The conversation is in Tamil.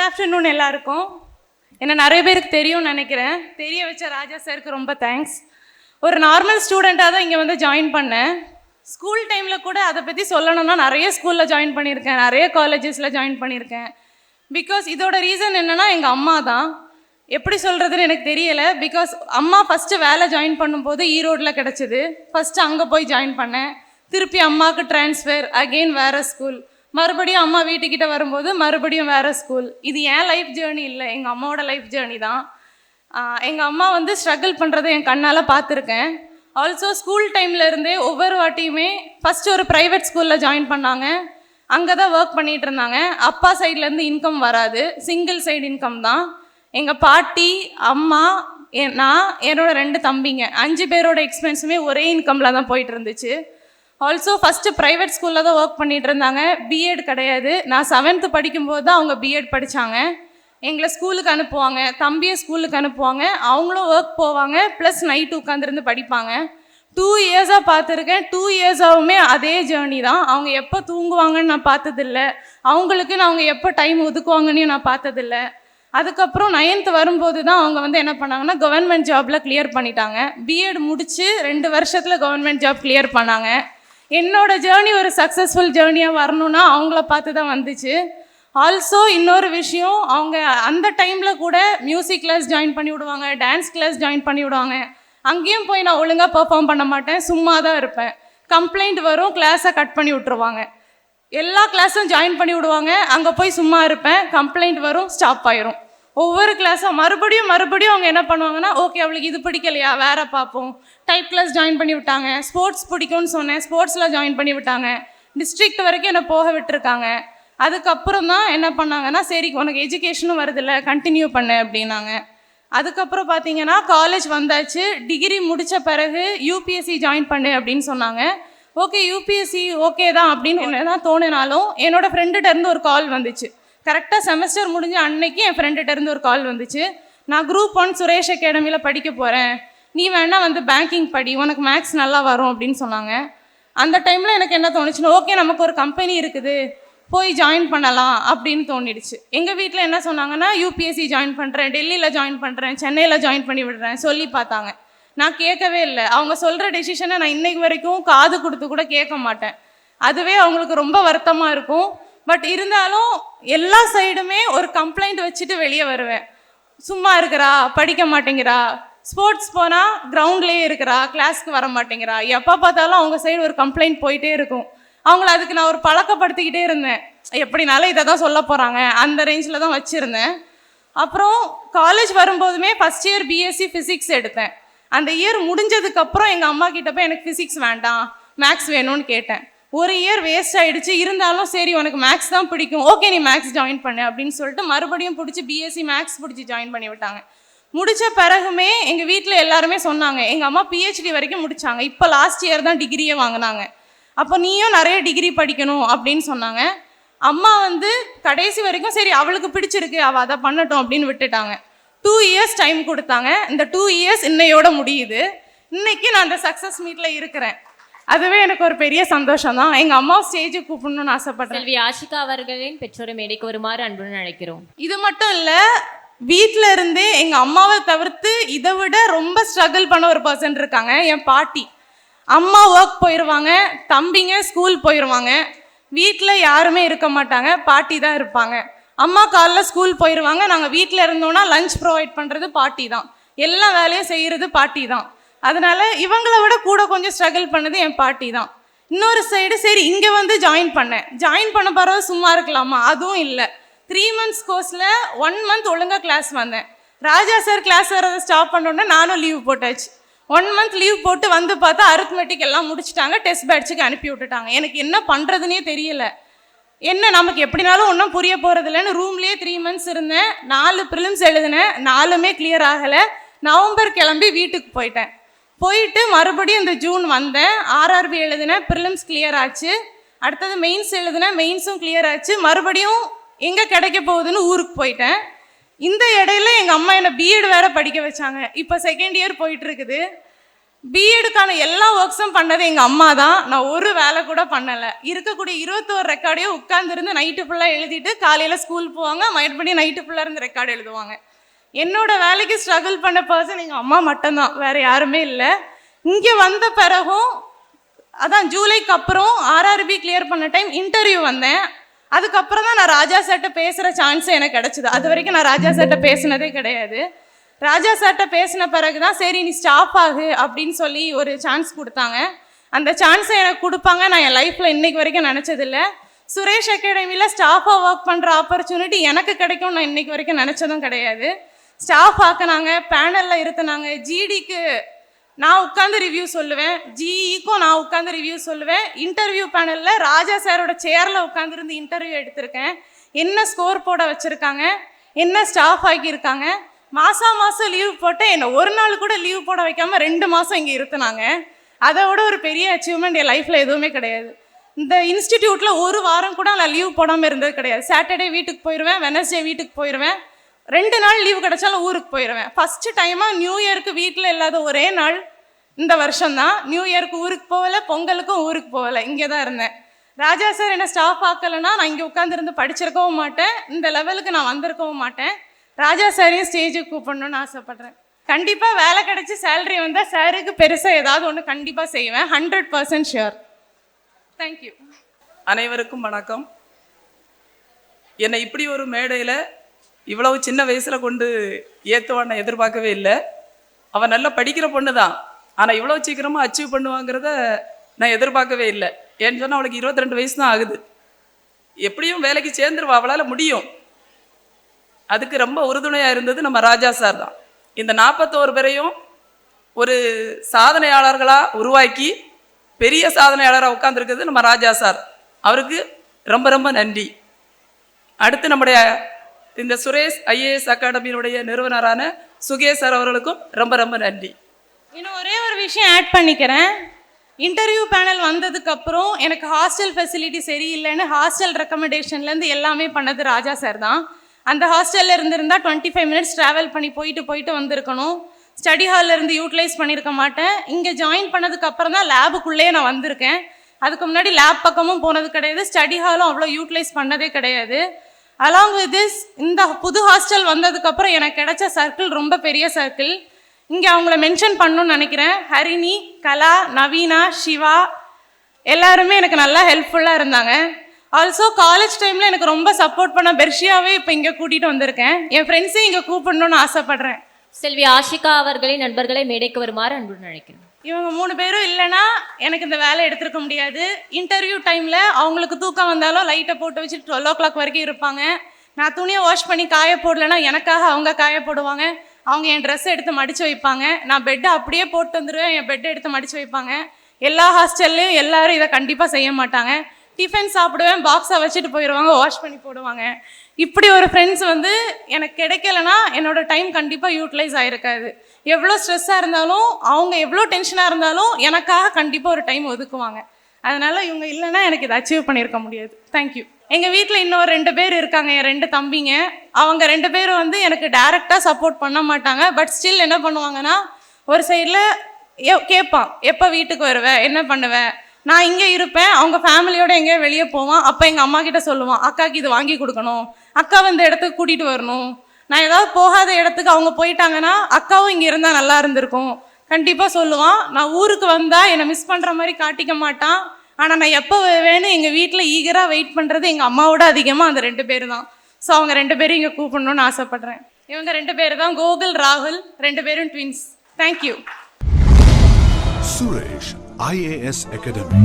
குட் ஆஃப்டர்நூன் எல்லாருக்கும். என்ன நிறைய பேருக்கு தெரியும்னு நினைக்கிறேன். தெரிய வச்ச ராஜா சாருக்கு ரொம்ப தேங்க்ஸ் ஒரு நார்மல் ஸ்டூடெண்ட்டாக தான் இங்கே வந்து ஜாயின் பண்ணேன். ஸ்கூல் டைமில் கூட அதை பற்றி சொல்லணும்னா நிறைய ஸ்கூலில் ஜாயின் பண்ணியிருக்கேன். நிறைய காலேஜஸில் ஜாயின் பண்ணியிருக்கேன். பிகாஸ் இதோட ரீசன் என்னென்னா எங்கள் அம்மா தான். எப்படி சொல்கிறதுன்னு எனக்கு தெரியலை. பிகாஸ் அம்மா ஃபஸ்ட்டு வேலை ஜாயின் பண்ணும்போது ஈரோட்டில் கிடச்சிது. ஃபஸ்ட்டு அங்கே போய் ஜாயின் பண்ணேன். திருப்பி அம்மாவுக்கு ட்ரான்ஸ்ஃபர் அகெயின் வேறு ஸ்கூல் மறுபடியும் அம்மா வீட்டுக்கிட்ட வரும்போது மறுபடியும் வேறு ஸ்கூல் இது என் லைஃப் ஜேர்னி இல்லை எங்கள் அம்மாவோட லைஃப் ஜேர்னி தான். எங்கள் அம்மா வந்து ஸ்ட்ரகிள் பண்ணுறதை என் கண்ணால் பார்த்துருக்கேன். ஆல்சோ ஸ்கூல் டைம்லேருந்தே ஒவ்வொரு வாட்டியுமே ஃபஸ்ட்டு ஒரு ப்ரைவேட் ஸ்கூலில் ஜாயின் பண்ணாங்க. அங்கே தான் ஒர்க் பண்ணிகிட்டு இருந்தாங்க. அப்பா சைட்லேருந்து இன்கம் வராது. சிங்கிள் சைடு இன்கம் தான். எங்கள் பாட்டி அம்மா என் நான் என்னோட ரெண்டு தம்பிங்க. அஞ்சு பேரோட எக்ஸ்பென்ஸுமே ஒரே இன்கமில் தான் போயிட்டு இருந்துச்சு. ஆல்சோ ஃபஸ்ட்டு ப்ரைவேட் ஸ்கூலில் தான் ஒர்க் பண்ணிகிட்டு இருந்தாங்க. பிஎட் கிடையாது. நான் செவன்த்து படிக்கும்போது தான் அவங்க பிஎட் படித்தாங்க எங்களை ஸ்கூலுக்கு அனுப்புவாங்க. தம்பியை ஸ்கூலுக்கு அனுப்புவாங்க. அவங்களும் ஒர்க் போவாங்க. ப்ளஸ் நைட்டு உட்காந்துருந்து படிப்பாங்க. டூ இயர்ஸாக பார்த்துருக்கேன். டூ இயர்ஸாகவுமே அதே ஜேர்னி தான். அவங்க எப்போ தூங்குவாங்கன்னு நான் பார்த்ததில்ல. அவங்களுக்குன்னு அவங்க எப்போ டைம் ஒதுக்குவாங்கன்னு நான் பார்த்ததில்ல. அதுக்கப்புறம் நைன்த்து வரும்போது தான் அவங்க வந்து என்ன பண்ணாங்கன்னா கவர்மெண்ட் ஜாபில் கிளியர் பண்ணிட்டாங்க. பிஎட் முடித்து ரெண்டு வருஷத்தில் கவர்மெண்ட் ஜாப் கிளியர் பண்ணாங்க. என்னோட ஜேர்னி ஒரு சக்ஸஸ்ஃபுல் ஜேர்னியாக வரணும்னா அவங்கள பார்த்து தான் வந்துச்சு. ஆல்சோ இன்னொரு விஷயம் அவங்க அந்த டைமில் கூட மியூசிக் கிளாஸ் ஜாயின் பண்ணி விடுவாங்க டான்ஸ் கிளாஸ் ஜாயின் பண்ணி விடுவாங்க. அங்கேயும் போய் நான் ஒழுங்காக பெர்ஃபார்ம் பண்ண மாட்டேன் சும்மா தான் இருப்பேன். கம்ப்ளைண்ட் வரும் கிளாஸை கட் பண்ணி விட்டுருவாங்க. எல்லா கிளாஸும் ஜாயின் பண்ணி விடுவாங்க அங்கே போய் சும்மா இருப்பேன் கம்ப்ளைண்ட் வரும் ஸ்டாப் ஆயிரும். ஒவ்வொரு கிளாஸும் மறுபடியும் மறுபடியும் அவங்க என்ன பண்ணுவாங்கன்னா ஓகே அவளுக்கு இது பிடிக்கலையா? வேற பார்ப்போம். டைப் கிளாஸ் ஜாயின் பண்ணி விட்டாங்க. ஸ்போர்ட்ஸ் பிடிக்கும்னு சொன்னேன். ஸ்போர்ட்ஸில் ஜாயின் பண்ணி விட்டாங்க. டிஸ்ட்ரிக்ட் வரைக்கும் என்னை போக விட்டுருக்காங்க. அதுக்கப்புறம் தான் என்ன பண்ணாங்கன்னா சரி உனக்கு எஜுகேஷனும் வருதில்ல கண்டினியூ பண்ணு அப்படின்னாங்க. அதுக்கப்புறம் பார்த்தீங்கன்னா காலேஜ் வந்தாச்சு. டிகிரி முடித்த பிறகு யூபிஎஸ்சி ஜாயின் பண்ணு அப்படின்னு சொன்னாங்க. ஓகே யூபிஎஸ்சி ஓகே தான் அப்படின்னு என்ன தான் தோணினாலும் என்னோடய ஃப்ரெண்டுகிட்ட இருந்து ஒரு கால் வந்துச்சு. கரெக்டாக செமஸ்டர் முடிஞ்ச அன்னைக்கு என் ஃப்ரெண்டுகிட்ட இருந்து ஒரு கால் வந்துச்சு. நான் குரூப் ஒன் சுரேஷ் அகாடமியில் படிக்க போகிறேன் நீ வேணால் வந்து பேங்கிங் படி உனக்கு மேக்ஸ் நல்லா வரும் அப்படின்னு சொன்னாங்க. அந்த டைமில் எனக்கு என்ன தோணுச்சுன்னா ஓகே நமக்கு ஒரு கம்பெனி இருக்குது. போய் ஜாயின் பண்ணலாம் அப்படின்னு தோணிடுச்சு. எங்கள் வீட்டில் என்ன சொன்னாங்கன்னா யூபிஎஸ்சி ஜாயின் பண்ணுறேன் டெல்லியில் ஜாயின் பண்ணுறேன் சென்னையில் ஜாயின் பண்ணி விடுறேன் சொல்லி பார்த்தாங்க. நான் கேட்கவே இல்லை. அவங்க சொல்கிற டெசிஷனை நான் இன்னைக்கு வரைக்கும் காது கொடுத்து கூட கேட்க மாட்டேன். அதுவே அவங்களுக்கு ரொம்ப வருத்தமாக இருக்கும். பட் இருந்தாலும் எல்லா சைடுமே ஒரு கம்ப்ளைண்ட் வச்சுட்டு வெளியே வருவேன். சும்மா இருக்கிறா படிக்க மாட்டேங்கிறா ஸ்போர்ட்ஸ் போனால் கிரவுண்ட்லேயே இருக்கிறா கிளாஸ்க்கு வர மாட்டேங்கிறா. எப்போ பார்த்தாலும் அவங்க சைடு ஒரு கம்ப்ளைண்ட் போயிட்டே இருக்கும். அவங்கள அதுக்கு நான் ஒரு பழக்கப்படுத்திக்கிட்டே இருந்தேன். எப்படினாலும் இதை தான் சொல்ல போகிறாங்க அந்த ரேஞ்சில் தான் வச்சுருந்தேன். அப்புறம் காலேஜ் வரும்போதுமே ஃபஸ்ட் இயர் பிஎஸ்சி ஃபிசிக்ஸ் எடுத்தேன். அந்த இயர் முடிஞ்சதுக்கப்புறம் எங்கள் அம்மா கிட்ட போய் எனக்கு ஃபிசிக்ஸ் வேண்டாம் மேக்ஸ் வேணும்னு கேட்டேன். ஒரு இயர் வேஸ்ட் ஆகிடுச்சு இருந்தாலும் சரி உனக்கு மேக்ஸ் தான் பிடிக்கும். ஓகே நீ மேக்ஸ் ஜாயின் பண்ணு அப்படின்னு சொல்லிட்டு மறுபடியும் பிடிச்சி பிஎஸ்சி மேக்ஸ் பிடிச்சி ஜாயின் பண்ணி விட்டாங்க. முடித்த பிறகுமே எங்கள் வீட்டில் எல்லாருமே சொன்னாங்க. எங்கள் அம்மா பிஹெச்டி வரைக்கும் முடித்தாங்க இப்போ லாஸ்ட் இயர் தான் டிகிரியே வாங்கினாங்க. அப்போ நீயும் நிறைய டிகிரி படிக்கணும் அப்படின்னு சொன்னாங்க. அம்மா வந்து கடைசி வரைக்கும் சரி அவளுக்கு பிடிச்சிருக்கு அவள் அதை பண்ணட்டும் அப்படின்னு விட்டுட்டாங்க. டூ இயர்ஸ் டைம் கொடுத்தாங்க. இந்த டூ இயர்ஸ் இன்னையோட முடியுது. இன்னைக்கு நான் அந்த சக்ஸஸ் மீட்டில் இருக்கிறேன். அதுவே எனக்கு ஒரு பெரிய சந்தோஷம் தான் எங்கள் அம்மா ஸ்டேஜுக்கு கூப்பிடணும்னு ஆசைப்பட்றேன் செல்வி ஆஷிகா அவர்களின் பெற்றோரை மேடைக்கு வருமாறு அன்புடன் அழைக்கிறோம். இது மட்டும் இல்லை வீட்டில் இருந்தே எங்கள் அம்மாவை தவிர்த்து இதை விட ரொம்ப ஸ்ட்ரகிள் பண்ண ஒரு பர்சன் இருக்காங்க. என் பாட்டி. அம்மா ஒர்க் போயிடுவாங்க தம்பிங்க ஸ்கூல் போயிடுவாங்க வீட்டில் யாருமே இருக்க மாட்டாங்க பாட்டி தான் இருப்பாங்க. அம்மா காலைல ஸ்கூல் போயிடுவாங்க நாங்கள் வீட்டில் இருந்தோம்னா லஞ்ச் ப்ரொவைட் பண்ணுறது பாட்டி தான். எல்லா வேலையும் செய்கிறது பாட்டி தான். அதனால் இவங்கள விட கூட கொஞ்சம் ஸ்ட்ரகிள் பண்ணது என் பாட்டி தான். இன்னொரு சைடு சரி இங்கே வந்து ஜாயின் பண்ணேன். ஜாயின் பண்ண பரவாயில்ல சும்மா இருக்கலாமா? அதுவும் இல்லை. த்ரீ மந்த்ஸ் கோர்ஸில் ஒன் மந்த் ஒழுங்காக கிளாஸ் வந்தேன். ராஜா சார் கிளாஸ் வரதை ஸ்டாப் பண்ணோன்னே நானும் லீவ் போட்டாச்சு. ஒன் மந்த் லீவ் போட்டு வந்து பார்த்தா அரித்மெட்டிக் எல்லாம் முடிச்சுட்டாங்க டெஸ்ட் பேட்ச்சுக்கு அனுப்பி விட்டுட்டாங்க. எனக்கு என்ன பண்ணுறதுனே தெரியல. என்ன நமக்கு எப்படினாலும் ஒன்றும் புரிய போகிறதில்லன்னு ரூம்லேயே த்ரீ மந்த்ஸ் இருந்தேன். நாலு ப்ரிலிம்ஸ் எழுதினேன். நாலுமே கிளியர் ஆகலை. நவம்பர் கிளம்பி வீட்டுக்கு போயிட்டேன். போயிட்டு மறுபடியும் இந்த ஜூன் வந்தேன். ஆர்ஆர்பி எழுதினேன் ப்ரிலிம்ஸ் கிளியர் ஆச்சு. அடுத்தது மெயின்ஸ் எழுதினேன் மெயின்ஸும் கிளியர் ஆச்சு. மறுபடியும் எங்கே கிடைக்க போகுதுன்னு ஊருக்கு போயிட்டேன். இந்த இடையில எங்கள் அம்மா என்னை பிஎட் வேற படிக்க வச்சாங்க. இப்போ செகண்ட் இயர் போயிட்டு இருக்குது பிஎடுக்கான எல்லா ஒர்க்ஸும் பண்ணது எங்கள் அம்மா தான். நான் ஒரு வேலை கூட பண்ணலை. இருக்கக்கூடிய இருபத்தோரு ரெக்கார்டையும் உட்காந்துருந்து நைட்டு ஃபுல்லாக எழுதிட்டு காலையில் ஸ்கூல் போவாங்க. மறுபடியும் நைட்டு ஃபுல்லாக இருந்து ரெக்கார்டு எழுதுவாங்க. என்னோட வேலைக்கு ஸ்ட்ரகிள் பண்ண பர்சன் எங்கள் அம்மா மட்டும்தான். வேறு யாருமே இல்லை. இங்கே வந்த பிறகும் அதான் ஜூலைக்கு அப்புறம் ஆர்ஆர்பி கிளியர் பண்ண டைம் இன்டர்வியூ வந்தேன். அதுக்கப்புறம் தான் நான் ராஜா சார்ட்ட பேசுகிற சான்ஸ் எனக்கு கிடச்சிது. அது வரைக்கும் நான் ராஜா சார்ட்ட பேசினதே கிடையாது. ராஜா சார்ட்ட பேசின பிறகு தான் சரி நீ ஸ்டாப் ஆகு அப்படின்னு சொல்லி ஒரு சான்ஸ் கொடுத்தாங்க. அந்த சான்ஸை எனக்கு கொடுப்பாங்க. நான் என் லைஃப்பில் இன்னைக்கு வரைக்கும் நினச்சதில்ல. சுரேஷ் அகாடமியில் ஸ்டாஃபாக ஒர்க் பண்ணுற ஆப்பர்ச்சுனிட்டி எனக்கு கிடைக்கும் நான் இன்னைக்கு வரைக்கும் நினச்சதும் கிடையாது. ஸ்டாஃப் ஆக்குனாங்க பேனலில் இருத்துனாங்க. ஜிடிக்கு நான் உட்காந்து ரிவ்யூ சொல்லுவேன். ஜிஇக்கும் நான் உட்காந்து ரிவ்யூ சொல்லுவேன். இன்டர்வியூ பேனலில் ராஜா சாரோட சேரில் உட்காந்துருந்து இன்டர்வியூ எடுத்திருக்கேன். என்ன ஸ்கோர் போட வச்சுருக்காங்க? என்ன ஸ்டாஃப் ஆக்கியிருக்காங்க? மாதம் மாதம் லீவ் போட்டு என்னை ஒரு நாள் கூட லீவ் போட வைக்காமல் ரெண்டு மாதம் இங்கே இருத்துனாங்க. அதை விட ஒரு பெரிய அச்சீவ்மெண்ட் என் லைஃப்பில் எதுவுமே கிடையாது. இந்த இன்ஸ்டிடியூட்டில் ஒரு வாரம் கூட நான் லீவ் போடாமல் இருந்தது கிடையாது. சாட்டர்டே வீட்டுக்கு போயிடுவேன் வெனஸ்டே வீட்டுக்கு போயிடுவேன் ரெண்டு நாள் லீவு கிடைச்சாலும் ஊருக்கு போயிடுவேன் ஃபஸ்ட்டு டைமாக நியூ இயருக்கு வீட்டில் இல்லாத ஒரே நாள் இந்த வருஷம்தான். நியூ இயருக்கு ஊருக்கு போகலை பொங்கலுக்கும் ஊருக்கு போகலை. இங்கே தான் இருந்தேன். ராஜா சார் என்ன ஸ்டாஃப் ஆக்கலைன்னா நான் இங்கே உட்காந்துருந்து படிச்சிருக்கவும் மாட்டேன். இந்த லெவலுக்கு நான் வந்திருக்கவும் மாட்டேன். ராஜா சாரையும் ஸ்டேஜுக்கு கூப்பிடணும்னு ஆசைப்பட்றேன். கண்டிப்பாக வேலை கிடைச்சி சேலரி வந்தால் சாருக்கு பெருசாக ஏதாவது ஒன்று கண்டிப்பாக செய்வேன். ஹண்ட்ரட் பர்சன்ட் ஷியோர் தேங்க்யூ அனைவருக்கும் வணக்கம். என்னை இப்படி ஒரு மேடையில் இவ்வளவு சின்ன வயசில் கொண்டு ஏற்றுவான்னு எதிர்பார்க்கவே இல்லை. அவன் நல்லா படிக்கிற பொண்ணு தான் ஆனால் இவ்வளோ சீக்கிரமாக அச்சீவ் பண்ணுவாங்கிறத நான் எதிர்பார்க்கவே இல்லை. ஏன்னு சொன்னால் அவளுக்கு இருபத்தி ரெண்டு வயசு தான் ஆகுது. எப்படியும் வேலைக்கு சேர்ந்துருவா அவளால் முடியும். அதுக்கு ரொம்ப உறுதுணையாக இருந்தது நம்ம ராஜா சார் தான். இந்த நாற்பத்தோரு பேரையும் ஒரு சாதனையாளர்களாக உருவாக்கி பெரிய சாதனையாளராக உட்காந்துருக்கிறது நம்ம ராஜா சார். அவருக்கு ரொம்ப ரொம்ப நன்றி. அடுத்து நம்முடைய இந்த சுரேஷ் ஐஏஎஸ் அகாடமியினுடைய நிறுவனரான சுகேஷ் சார் அவர்களுக்கும் ரொம்ப ரொம்ப நன்றி. இன்னும் ஒரே ஒரு விஷயம் ஆட் பண்ணிக்கிறேன். இன்டர்வியூ பேனல் வந்ததுக்கப்புறம் எனக்கு ஹாஸ்டல் ஃபெசிலிட்டி சரியில்லைன்னு ஹாஸ்டல் ரெக்கமெண்டேஷன்லேருந்து எல்லாமே பண்ணது ராஜா சார் தான். அந்த ஹாஸ்டலில் இருந்திருந்தால் டுவெண்ட்டி ஃபைவ் மினிட்ஸ் ட்ராவல் பண்ணி போயிட்டு போயிட்டு வந்திருக்கணும். ஸ்டடி ஹாலில் இருந்து யூட்டிலைஸ் பண்ணியிருக்க மாட்டேன். இங்கே ஜாயின் பண்ணதுக்கு அப்புறம் தான் லேபுக்குள்ளேயே நான் வந்திருக்கேன். அதுக்கு முன்னாடி லேப் பக்கமும் போனது கிடையாது. ஸ்டடி ஹாலும் அவ்வளோ யூட்டிலைஸ் பண்ணதே கிடையாது. அலாங் வித் திஸ் இந்த புது ஹாஸ்டல் வந்ததுக்கப்புறம் எனக்கு கிடைச்ச சர்க்கிள் ரொம்ப பெரிய சர்க்கிள் இங்கே அவங்கள மென்ஷன் பண்ணணும்னு நினைக்கிறேன். ஹரிணி கலா நவீனா சிவா எல்லாருமே எனக்கு நல்லா ஹெல்ப்ஃபுல்லாக இருந்தாங்க. ஆல்சோ காலேஜ் டைமில் எனக்கு ரொம்ப சப்போர்ட் பண்ண பெர்ஷியாவே இப்போ இங்கே கூட்டிகிட்டு வந்திருக்கேன். என் ஃப்ரெண்ட்ஸையும் இங்கே கூப்பிடணும்னு ஆசைப்பட்றேன். செல்வி ஆஷிகா அவர்களின் நண்பர்களை மேடைக்கு வருமாறு அன்புடன் நினைக்கிறேன் இவங்க மூணு பேரும் இல்லைன்னா எனக்கு இந்த வேலை எடுத்திருக்க முடியாது. இன்டர்வியூ டைமில் அவங்களுக்கு தூக்கம் வந்தாலும் லைட்டை போட்டு வச்சுட்டு டுவெல் ஓ கிளாக் வரைக்கும் இருப்பாங்க. நான் துணியை வாஷ் பண்ணி காய போடலைன்னா எனக்காக அவங்க காய போடுவாங்க. அவங்க என் ட்ரெஸ்ஸை எடுத்து மடித்து வைப்பாங்க. நான் பெட்டை அப்படியே போட்டு வந்துடுவேன் என் பெட்டை எடுத்து மடித்து வைப்பாங்க. எல்லா ஹாஸ்டல்லையும் எல்லாரும் இதை கண்டிப்பாக செய்ய மாட்டாங்க. டிஃபன் சாப்பிடுவேன் பாக்ஸை வச்சுட்டு போயிடுவாங்க வாஷ் பண்ணி போடுவாங்க. இப்படி ஒரு ஃப்ரெண்ட்ஸ் வந்து எனக்கு கிடைக்கலனா என்னோட டைம் கண்டிப்பாக யூட்டிலைஸ் ஆகிருக்காது எவ்வளோ ஸ்ட்ரெஸ்ஸாக இருந்தாலும் அவங்க எவ்வளோ டென்ஷனாக இருந்தாலும் எனக்காக கண்டிப்பாக ஒரு டைம் ஒதுக்குவாங்க. அதனால் இவங்க இல்லைன்னா எனக்கு இதை அச்சீவ் பண்ணியிருக்க முடியாது. தேங்க்யூ எங்கள் வீட்டில் இன்னொரு ரெண்டு பேர் இருக்காங்க என் ரெண்டு தம்பிங்க. அவங்க ரெண்டு பேரும் வந்து எனக்கு டைரெக்டாக சப்போர்ட் பண்ண மாட்டாங்க. பட் ஸ்டில் என்ன பண்ணுவாங்கன்னா ஒரு சைடில் கேட்பான் எப்போ வீட்டுக்கு வருவேன் என்ன பண்ணுவேன் நான் இங்கே இருப்பேன் அவங்க ஃபேமிலியோட எங்கேயோ வெளியே போவான். அப்போ எங்கள் அம்மா கிட்ட சொல்லுவான் அக்காக்கு இது வாங்கி கொடுக்கணும். அக்கா இந்த இடத்துக்கு கூட்டிகிட்டு வரணும். நான் ஏதாவது போகாத இடத்துக்கு அவங்க போயிட்டாங்கன்னா அக்காவும் இங்கே இருந்தால் நல்லா இருந்திருக்கும். கண்டிப்பாக சொல்லுவான். நான் ஊருக்கு வந்தால் என்னை மிஸ் பண்ணுற மாதிரி காட்டிக்க மாட்டான். ஆனால் நான் எப்போ வேணும் எங்கள் வீட்டில் ஈகராக வெயிட் பண்ணுறது எங்கள் அம்மாவோட அதிகமாக அந்த ரெண்டு பேர் தான் ஸோ அவங்க ரெண்டு பேரும் இங்கே கூப்பிடணும்னு ஆசைப்பட்றேன். இவங்க ரெண்டு பேர் தான் கோகுல் ராகுல் ரெண்டு பேரும் twins thank you Suresh IAS academy